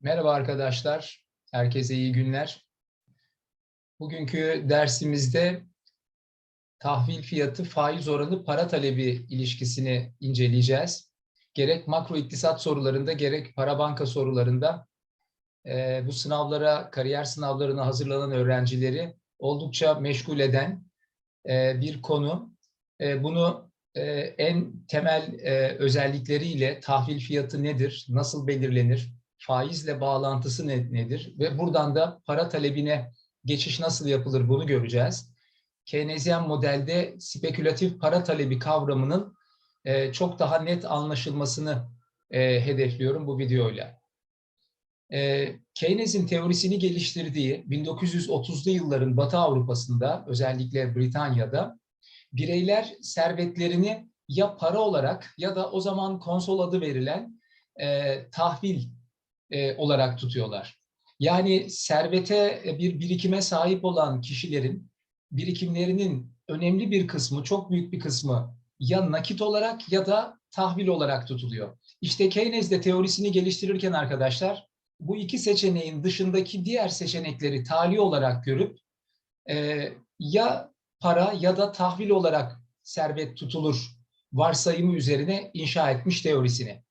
Merhaba arkadaşlar, herkese iyi günler. Bugünkü dersimizde tahvil fiyatı faiz oranı para talebi ilişkisini inceleyeceğiz. Gerek makro iktisat sorularında gerek para banka sorularında e, bu sınavlara, kariyer sınavlarına hazırlanan öğrencileri oldukça meşgul eden e, bir konu. E, bunu en temel özellikleriyle tahvil fiyatı nedir, nasıl belirlenir, faizle bağlantısı ne- nedir ve buradan da para talebine geçiş nasıl yapılır bunu göreceğiz. Keynesyen modelde spekülatif para talebi kavramının e, çok daha net anlaşılmasını e, hedefliyorum bu videoyla. E, Keynes'in teorisini geliştirdiği 1930'lu yılların Batı Avrupa'sında özellikle Britanya'da bireyler servetlerini ya para olarak ya da o zaman konsol adı verilen e, tahvil e, olarak tutuyorlar. Yani servete e, bir birikime sahip olan kişilerin birikimlerinin önemli bir kısmı, çok büyük bir kısmı ya nakit olarak ya da tahvil olarak tutuluyor. İşte Keynes de teorisini geliştirirken arkadaşlar bu iki seçeneğin dışındaki diğer seçenekleri tali olarak görüp e, ya para ya da tahvil olarak servet tutulur varsayımı üzerine inşa etmiş teorisini.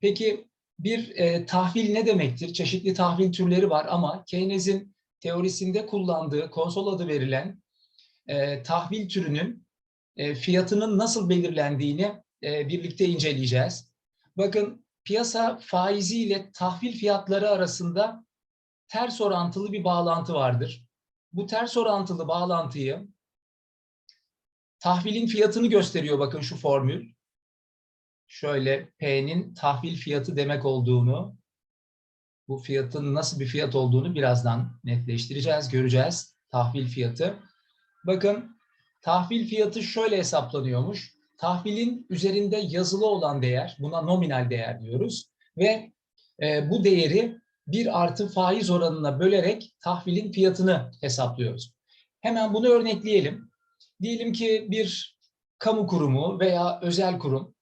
Peki bir e, tahvil ne demektir? Çeşitli tahvil türleri var ama Keynes'in teorisinde kullandığı konsol adı verilen e, tahvil türünün e, fiyatının nasıl belirlendiğini e, birlikte inceleyeceğiz. Bakın piyasa faizi ile tahvil fiyatları arasında ters orantılı bir bağlantı vardır. Bu ters orantılı bağlantıyı tahvilin fiyatını gösteriyor bakın şu formül şöyle P'nin tahvil fiyatı demek olduğunu, bu fiyatın nasıl bir fiyat olduğunu birazdan netleştireceğiz, göreceğiz. Tahvil fiyatı. Bakın tahvil fiyatı şöyle hesaplanıyormuş. Tahvilin üzerinde yazılı olan değer, buna nominal değer diyoruz. Ve e, bu değeri bir artı faiz oranına bölerek tahvilin fiyatını hesaplıyoruz. Hemen bunu örnekleyelim. Diyelim ki bir kamu kurumu veya özel kurum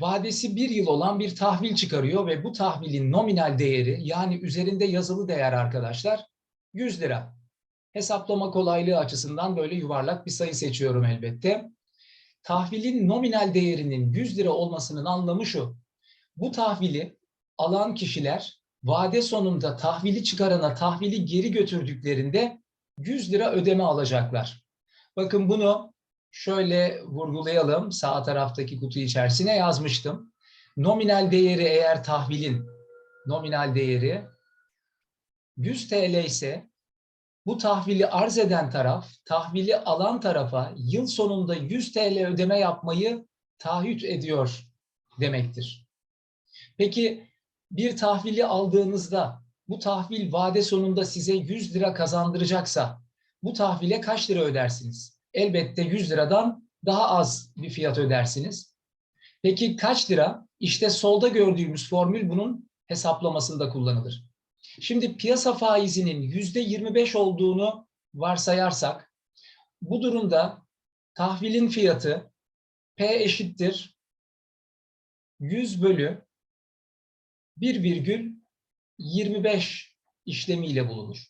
vadesi bir yıl olan bir tahvil çıkarıyor ve bu tahvilin nominal değeri yani üzerinde yazılı değer arkadaşlar 100 lira. Hesaplama kolaylığı açısından böyle yuvarlak bir sayı seçiyorum elbette. Tahvilin nominal değerinin 100 lira olmasının anlamı şu. Bu tahvili alan kişiler vade sonunda tahvili çıkarana tahvili geri götürdüklerinde 100 lira ödeme alacaklar. Bakın bunu şöyle vurgulayalım. Sağ taraftaki kutu içerisine yazmıştım. Nominal değeri eğer tahvilin nominal değeri 100 TL ise bu tahvili arz eden taraf, tahvili alan tarafa yıl sonunda 100 TL ödeme yapmayı taahhüt ediyor demektir. Peki bir tahvili aldığınızda bu tahvil vade sonunda size 100 lira kazandıracaksa bu tahvile kaç lira ödersiniz? Elbette 100 liradan daha az bir fiyat ödersiniz. Peki kaç lira? İşte solda gördüğümüz formül bunun hesaplamasında kullanılır. Şimdi piyasa faizinin yüzde 25 olduğunu varsayarsak, bu durumda tahvilin fiyatı P eşittir 100 bölü 1,25 işlemiyle bulunur.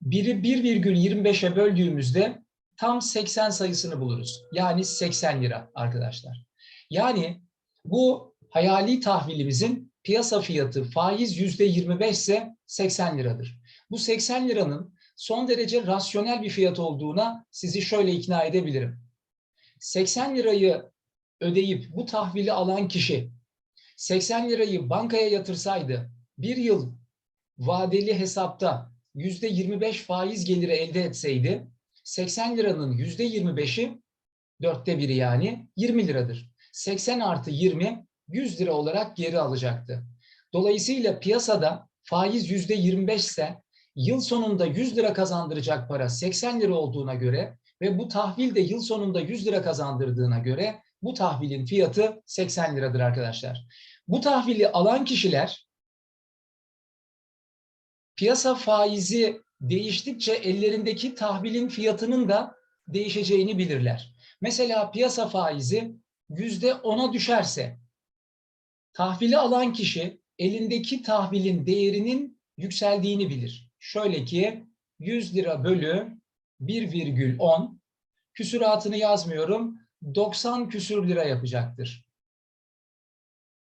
Biri 1,25'e böldüğümüzde tam 80 sayısını buluruz. Yani 80 lira arkadaşlar. Yani bu hayali tahvilimizin piyasa fiyatı faiz yüzde 25 ise 80 liradır. Bu 80 liranın son derece rasyonel bir fiyat olduğuna sizi şöyle ikna edebilirim. 80 lirayı ödeyip bu tahvili alan kişi 80 lirayı bankaya yatırsaydı bir yıl vadeli hesapta yüzde 25 faiz geliri elde etseydi 80 liranın yüzde 25'i dörtte biri yani 20 liradır. 80 artı 20 100 lira olarak geri alacaktı. Dolayısıyla piyasada faiz yüzde 25 ise yıl sonunda 100 lira kazandıracak para 80 lira olduğuna göre ve bu tahvil de yıl sonunda 100 lira kazandırdığına göre bu tahvilin fiyatı 80 liradır arkadaşlar. Bu tahvili alan kişiler piyasa faizi değiştikçe ellerindeki tahvilin fiyatının da değişeceğini bilirler. Mesela piyasa faizi yüzde ona düşerse tahvili alan kişi elindeki tahvilin değerinin yükseldiğini bilir. Şöyle ki 100 lira bölü 1,10 küsuratını yazmıyorum 90 küsür lira yapacaktır.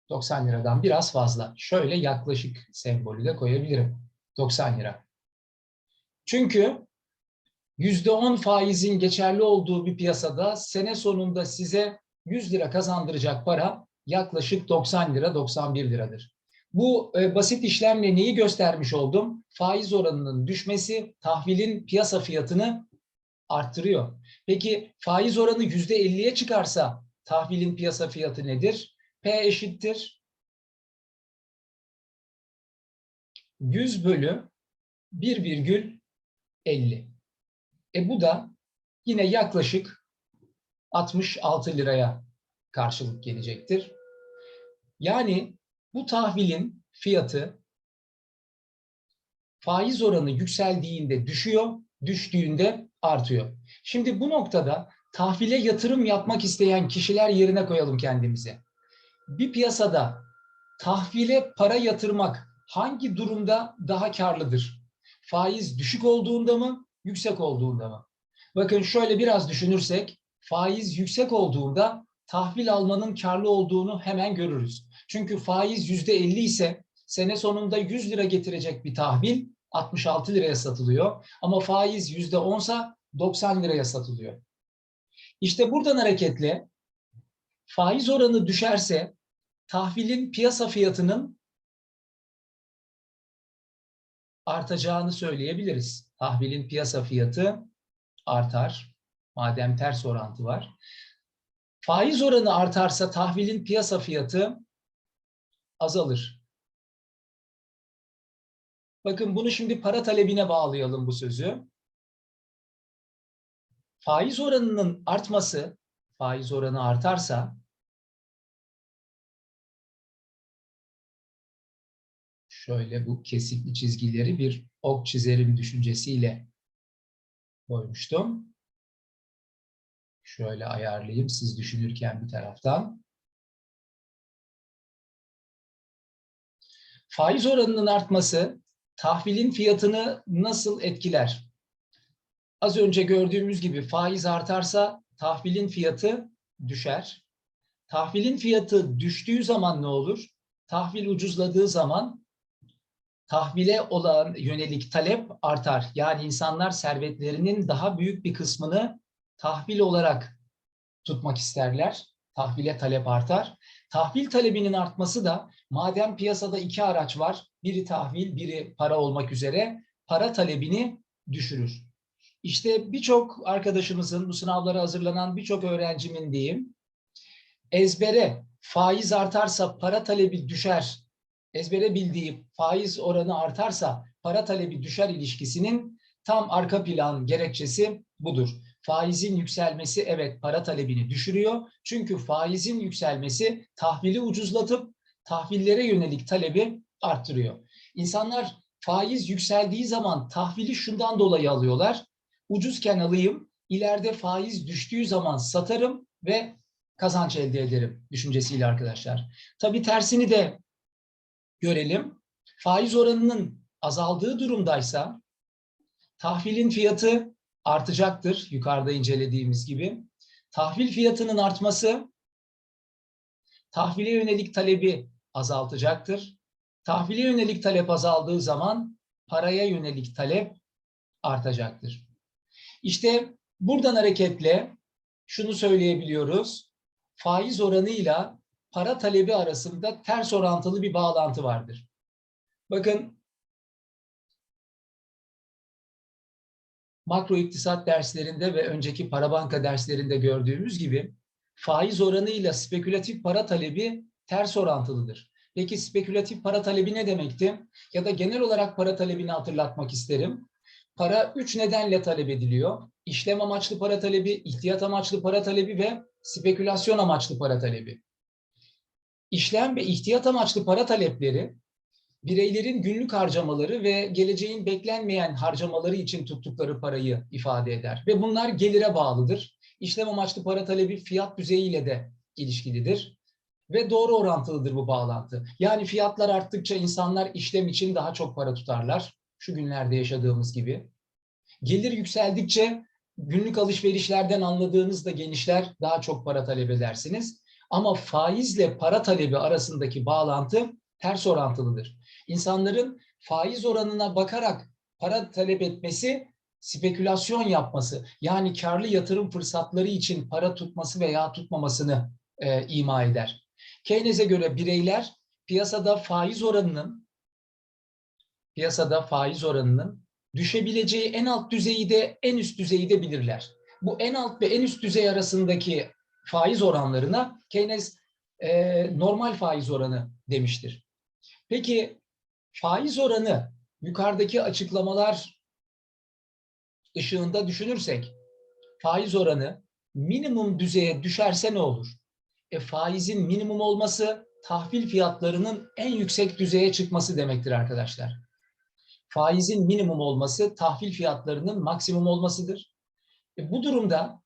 90 liradan biraz fazla. Şöyle yaklaşık sembolü de koyabilirim. 90 lira. Çünkü %10 faizin geçerli olduğu bir piyasada sene sonunda size 100 lira kazandıracak para yaklaşık 90 lira, 91 liradır. Bu e, basit işlemle neyi göstermiş oldum? Faiz oranının düşmesi tahvilin piyasa fiyatını arttırıyor. Peki faiz oranı %50'ye çıkarsa tahvilin piyasa fiyatı nedir? P eşittir 100 bölü 1,50. E bu da yine yaklaşık 66 liraya karşılık gelecektir. Yani bu tahvilin fiyatı faiz oranı yükseldiğinde düşüyor, düştüğünde artıyor. Şimdi bu noktada tahvile yatırım yapmak isteyen kişiler yerine koyalım kendimizi. Bir piyasada tahvile para yatırmak hangi durumda daha karlıdır? Faiz düşük olduğunda mı, yüksek olduğunda mı? Bakın şöyle biraz düşünürsek, faiz yüksek olduğunda tahvil almanın karlı olduğunu hemen görürüz. Çünkü faiz yüzde 50 ise sene sonunda 100 lira getirecek bir tahvil 66 liraya satılıyor. Ama faiz yüzde 10 sa 90 liraya satılıyor. İşte buradan hareketle faiz oranı düşerse tahvilin piyasa fiyatının artacağını söyleyebiliriz. Tahvilin piyasa fiyatı artar. Madem ters orantı var. Faiz oranı artarsa tahvilin piyasa fiyatı azalır. Bakın bunu şimdi para talebine bağlayalım bu sözü. Faiz oranının artması, faiz oranı artarsa şöyle bu kesikli çizgileri bir ok çizerim düşüncesiyle koymuştum. Şöyle ayarlayayım siz düşünürken bir taraftan. Faiz oranının artması tahvilin fiyatını nasıl etkiler? Az önce gördüğümüz gibi faiz artarsa tahvilin fiyatı düşer. Tahvilin fiyatı düştüğü zaman ne olur? Tahvil ucuzladığı zaman tahvile olan yönelik talep artar. Yani insanlar servetlerinin daha büyük bir kısmını tahvil olarak tutmak isterler. Tahvile talep artar. Tahvil talebinin artması da madem piyasada iki araç var, biri tahvil, biri para olmak üzere para talebini düşürür. İşte birçok arkadaşımızın, bu sınavlara hazırlanan birçok öğrencimin diyeyim, ezbere faiz artarsa para talebi düşer, ezbere bildiği faiz oranı artarsa para talebi düşer ilişkisinin tam arka plan gerekçesi budur. Faizin yükselmesi evet para talebini düşürüyor. Çünkü faizin yükselmesi tahvili ucuzlatıp tahvillere yönelik talebi arttırıyor. İnsanlar faiz yükseldiği zaman tahvili şundan dolayı alıyorlar. Ucuzken alayım, ileride faiz düştüğü zaman satarım ve kazanç elde ederim düşüncesiyle arkadaşlar. Tabii tersini de görelim. Faiz oranının azaldığı durumdaysa tahvilin fiyatı artacaktır yukarıda incelediğimiz gibi. Tahvil fiyatının artması tahvile yönelik talebi azaltacaktır. Tahvile yönelik talep azaldığı zaman paraya yönelik talep artacaktır. İşte buradan hareketle şunu söyleyebiliyoruz. Faiz oranıyla para talebi arasında ters orantılı bir bağlantı vardır. Bakın makro iktisat derslerinde ve önceki para banka derslerinde gördüğümüz gibi faiz oranıyla spekülatif para talebi ters orantılıdır. Peki spekülatif para talebi ne demekti? Ya da genel olarak para talebini hatırlatmak isterim. Para üç nedenle talep ediliyor. İşlem amaçlı para talebi, ihtiyat amaçlı para talebi ve spekülasyon amaçlı para talebi. İşlem ve ihtiyat amaçlı para talepleri bireylerin günlük harcamaları ve geleceğin beklenmeyen harcamaları için tuttukları parayı ifade eder. Ve bunlar gelire bağlıdır. İşlem amaçlı para talebi fiyat düzeyiyle de ilişkilidir. Ve doğru orantılıdır bu bağlantı. Yani fiyatlar arttıkça insanlar işlem için daha çok para tutarlar. Şu günlerde yaşadığımız gibi. Gelir yükseldikçe günlük alışverişlerden anladığınız da genişler, daha çok para talep edersiniz. Ama faizle para talebi arasındaki bağlantı ters orantılıdır. İnsanların faiz oranına bakarak para talep etmesi, spekülasyon yapması, yani karlı yatırım fırsatları için para tutması veya tutmamasını e, ima eder. Keynes'e göre bireyler piyasada faiz oranının piyasada faiz oranının düşebileceği en alt düzeyi de en üst düzeyi de bilirler. Bu en alt ve en üst düzey arasındaki faiz oranlarına Keynes e, normal faiz oranı demiştir. Peki faiz oranı yukarıdaki açıklamalar ışığında düşünürsek faiz oranı minimum düzeye düşerse ne olur? E, faizin minimum olması tahvil fiyatlarının en yüksek düzeye çıkması demektir arkadaşlar. Faizin minimum olması tahvil fiyatlarının maksimum olmasıdır. E, bu durumda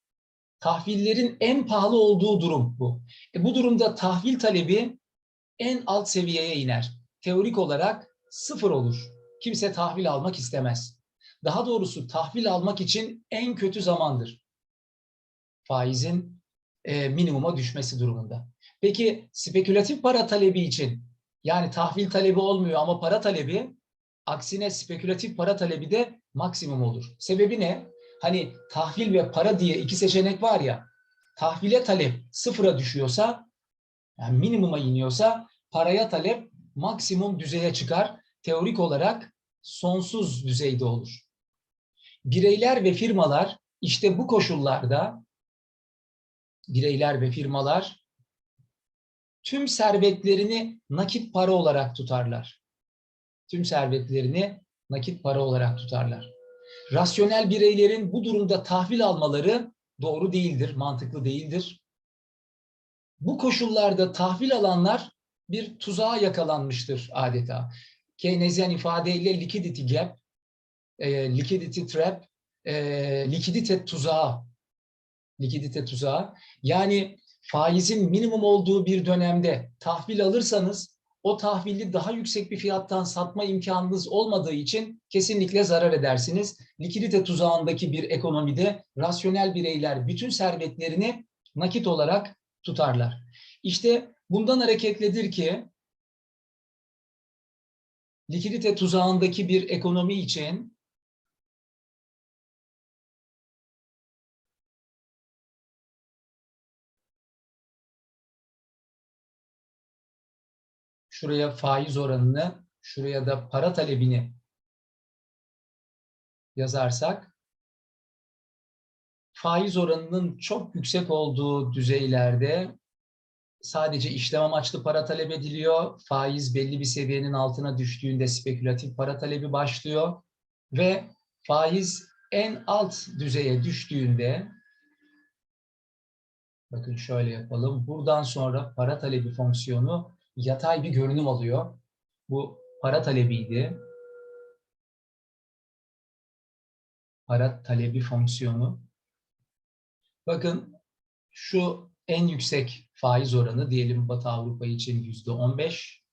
tahvillerin en pahalı olduğu durum bu. E, bu durumda tahvil talebi en alt seviyeye iner. Teorik olarak sıfır olur. Kimse tahvil almak istemez. Daha doğrusu tahvil almak için en kötü zamandır. Faizin e, minimuma düşmesi durumunda. Peki spekülatif para talebi için yani tahvil talebi olmuyor ama para talebi aksine spekülatif para talebi de maksimum olur. Sebebi ne? Hani tahvil ve para diye iki seçenek var ya. Tahvile talep sıfıra düşüyorsa yani minimuma iniyorsa paraya talep maksimum düzeye çıkar. Teorik olarak sonsuz düzeyde olur. Bireyler ve firmalar işte bu koşullarda bireyler ve firmalar tüm servetlerini nakit para olarak tutarlar. Tüm servetlerini nakit para olarak tutarlar. Rasyonel bireylerin bu durumda tahvil almaları doğru değildir, mantıklı değildir. Bu koşullarda tahvil alanlar bir tuzağa yakalanmıştır adeta. Keynesyen ifadeyle liquidity gap, e, liquidity trap, e, likidite tuzağı, likidite tuzağı. Yani faizin minimum olduğu bir dönemde tahvil alırsanız o tahvili daha yüksek bir fiyattan satma imkanınız olmadığı için kesinlikle zarar edersiniz. Likidite tuzağındaki bir ekonomide rasyonel bireyler bütün servetlerini nakit olarak tutarlar. İşte bundan hareketledir ki likidite tuzağındaki bir ekonomi için şuraya faiz oranını, şuraya da para talebini yazarsak faiz oranının çok yüksek olduğu düzeylerde sadece işlem amaçlı para talep ediliyor. Faiz belli bir seviyenin altına düştüğünde spekülatif para talebi başlıyor ve faiz en alt düzeye düştüğünde bakın şöyle yapalım. Buradan sonra para talebi fonksiyonu yatay bir görünüm alıyor. Bu para talebiydi. Para talebi fonksiyonu. Bakın şu en yüksek faiz oranı diyelim Batı Avrupa için yüzde 15.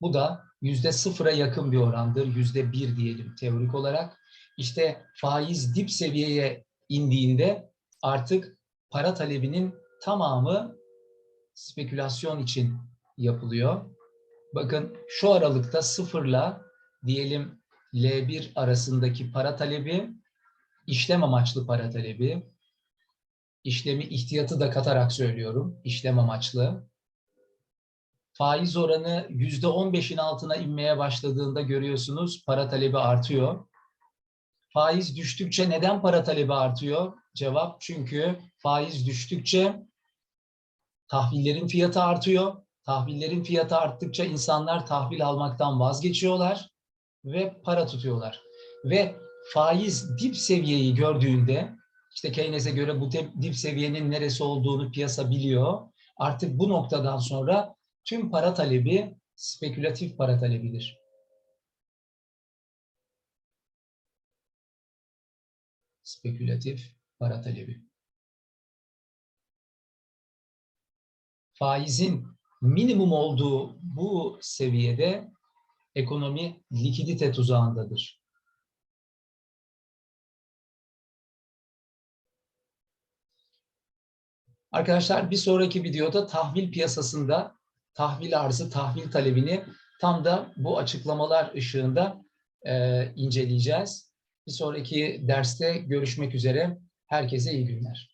Bu da yüzde sıfıra yakın bir orandır. Yüzde bir diyelim teorik olarak. İşte faiz dip seviyeye indiğinde artık para talebinin tamamı spekülasyon için yapılıyor. Bakın şu aralıkta sıfırla diyelim L1 arasındaki para talebi, işlem amaçlı para talebi, işlemi ihtiyatı da katarak söylüyorum, işlem amaçlı. Faiz oranı yüzde 15'in altına inmeye başladığında görüyorsunuz para talebi artıyor. Faiz düştükçe neden para talebi artıyor? Cevap çünkü faiz düştükçe tahvillerin fiyatı artıyor. Tahvillerin fiyatı arttıkça insanlar tahvil almaktan vazgeçiyorlar ve para tutuyorlar. Ve faiz dip seviyeyi gördüğünde işte Keynes'e göre bu dip seviyenin neresi olduğunu piyasa biliyor. Artık bu noktadan sonra tüm para talebi spekülatif para talebidir. Spekülatif para talebi. Faizin minimum olduğu bu seviyede ekonomi likidite tuzağındadır. Arkadaşlar bir sonraki videoda tahvil piyasasında tahvil arzı, tahvil talebini tam da bu açıklamalar ışığında e, inceleyeceğiz. Bir sonraki derste görüşmek üzere. Herkese iyi günler.